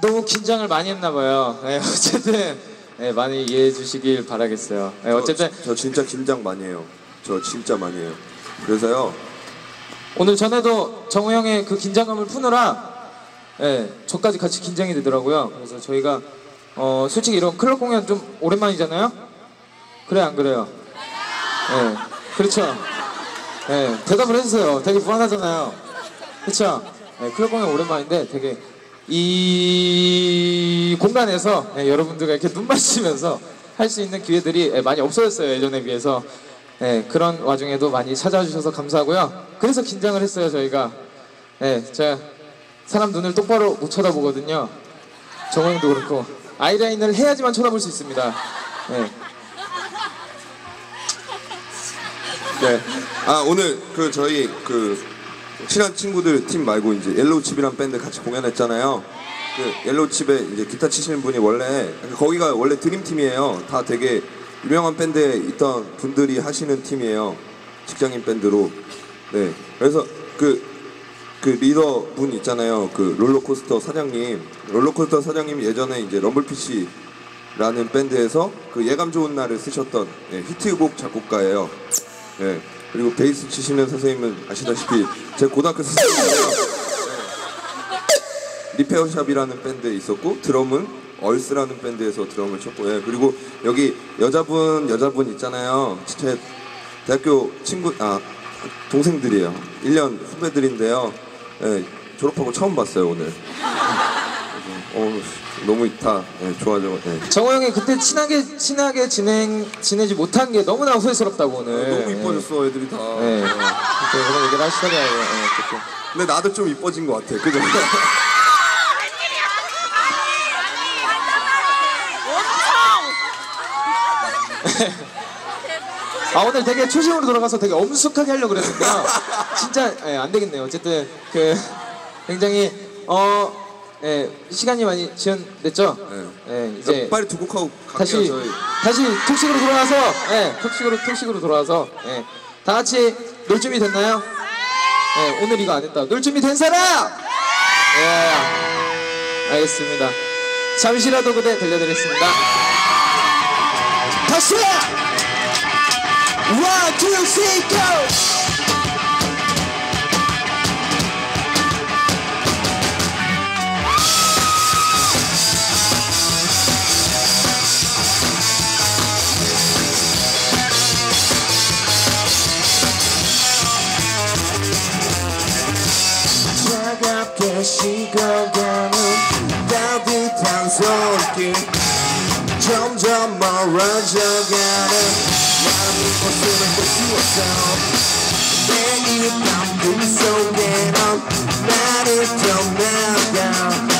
너무 긴장을 많이 했나 봐요. 네, 어쨌든 네, 많이 이해해 주시길 바라겠어요. 네, 어쨌든 저, 저 진짜 긴장 많이 해요. 저 진짜 많이 해요. 그래서요. 오늘 전에도 정우 형의 그 긴장감을 푸느라 예, 저까지 같이 긴장이 되더라고요. 그래서 저희가 어, 솔직히 이런 클럽 공연 좀 오랜만이잖아요. 그래 안 그래요? 예, 그렇죠. 예, 대답을 해주세요. 되게 불안하잖아요. 그렇죠. 예, 클럽 공연 오랜만인데 되게 이 공간에서 예, 여러분들과 이렇게 눈 맞추면서 할 수 있는 기회들이 예, 많이 없어졌어요 예전에 비해서. 네, 그런 와중에도 많이 찾아주셔서 감사하고요. 그래서 긴장을 했어요, 저희가. 네, 제가 사람 눈을 똑바로 못 쳐다보거든요. 정호 형도 그렇고. 아이라인을 해야지만 쳐다볼 수 있습니다. 네. 네. 아 오늘 그 저희 그 친한 친구들 팀 말고 이제 옐로우 칩이란 밴드 같이 공연했잖아요. 그 옐로우 칩에 이제 기타 치시는 분이 원래 거기가 원래 드림 팀이에요. 다 되게 유명한 밴드에 있던 분들이 하시는 팀이에요. 직장인 밴드로. 네. 그래서 그, 그 리더 분 있잖아요. 그 롤러코스터 사장님. 롤러코스터 사장님이 예전에 이제 럼블피쉬라는 밴드에서 그 예감 좋은 날을 쓰셨던 네, 히트곡 작곡가예요. 네. 그리고 베이스 치시는 선생님은 아시다시피 제 고등학교 선생님이에요. 네. 리페어샵이라는 밴드에 있었고 드럼은 얼스라는 밴드에서 드럼을 쳤고 예, 그리고 여기 여자분 여자분 있잖아요 제 대학교 친구 아 동생들이에요 1년 후배들인데요 예, 졸업하고 처음 봤어요 오늘 어, 너무 다 예, 좋아져 예. 정호 형이 그때 친하게 친하게 진행 지내지 못한 게 너무나 후회스럽다고 오늘. 너무 이뻐졌어 애들이 다 네. 네. 그런 얘기를 하시더라고요. 네, 어쨌든. 근데 나도 좀 이뻐진 것 같아 그죠? 아 오늘 되게 초심으로 돌아가서 되게 엄숙하게 하려고 그랬는데요. 진짜 예, 안 되겠네요. 어쨌든 그 굉장히 어 예, 시간이 많이 지연됐죠. 예, 이제 빨리 두 곡 하고 갈게요 다시 저희 다시 톡식으로 돌아와서 예, 톡식으로 톡식으로 돌아와서 예, 다 같이 놀 준비 됐나요? 예, 오늘 이거 안 했다. 놀 준비 된 사람? 예, 알겠습니다. 잠시라도 그대 들려드리겠습니다. 다시! One, two, three, go! 손길 점점 멀어져가는 나의 모습을 볼 수 없어 매일 밤 꿈속에는 나를 떠나가 네가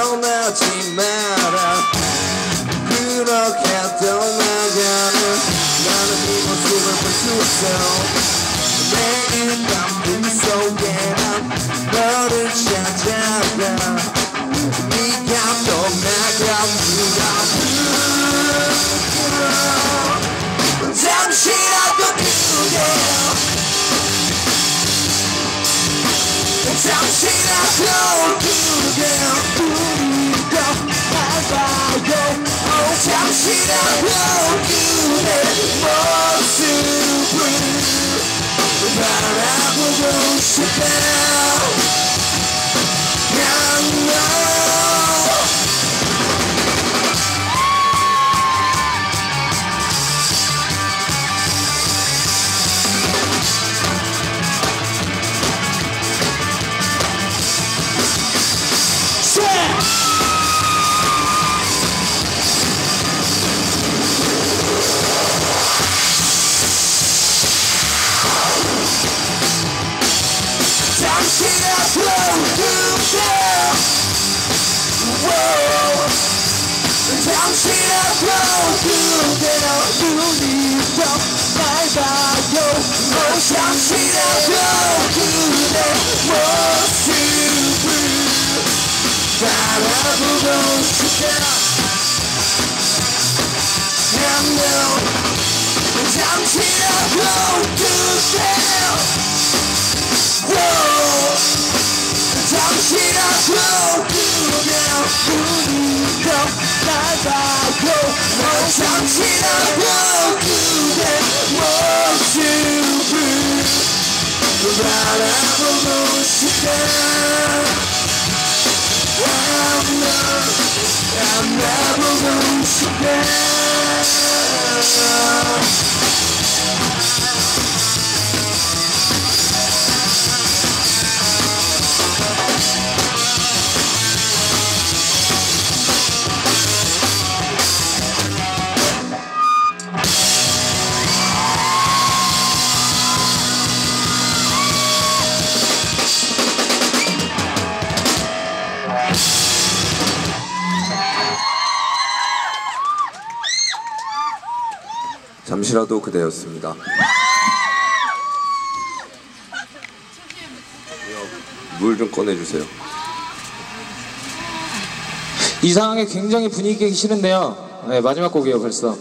떠나지 마라 그렇게 떠나가는 나는 이 모습을 볼 수 없어. 매일 밤 꿈속에는 너를 찾아가. 네가 떠나가 네가 부르짖어 잠시라도 그대여 잠시라도 그대 잠시라도 그대 모습을 바라 그대 정신없고 그대로 눈이 더 맑아요 어, 정신없고 그대 모습을 바라보고 싶다 양념 정 i'm gonna show Yeah. 잠시라도 그대였습니다. 물 좀 꺼내주세요. 이 상황에 굉장히 분위기 싫은데요. 네, 마지막 곡이에요 벌써.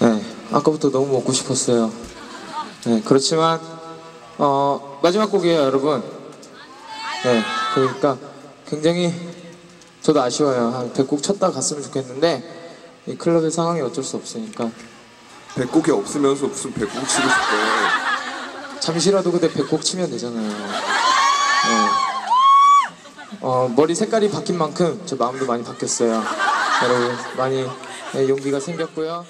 네. 네, 아까부터 너무 먹고 싶었어요. 네, 그렇지만 어, 마지막 곡이에요, 여러분. 네, 그러니까 굉장히 저도 아쉬워요. 한 100곡 쳤다 갔으면 좋겠는데 이 클럽의 상황이 어쩔 수 없으니까 배꼽이 없으면서 무슨 배꼽 치고 싶어. 잠시라도 그때 100곡 치면 되잖아요. 네. 어, 머리 색깔이 바뀐 만큼 저 마음도 많이 바뀌었어요. 여러분 많이 네, 용기가 생겼고요.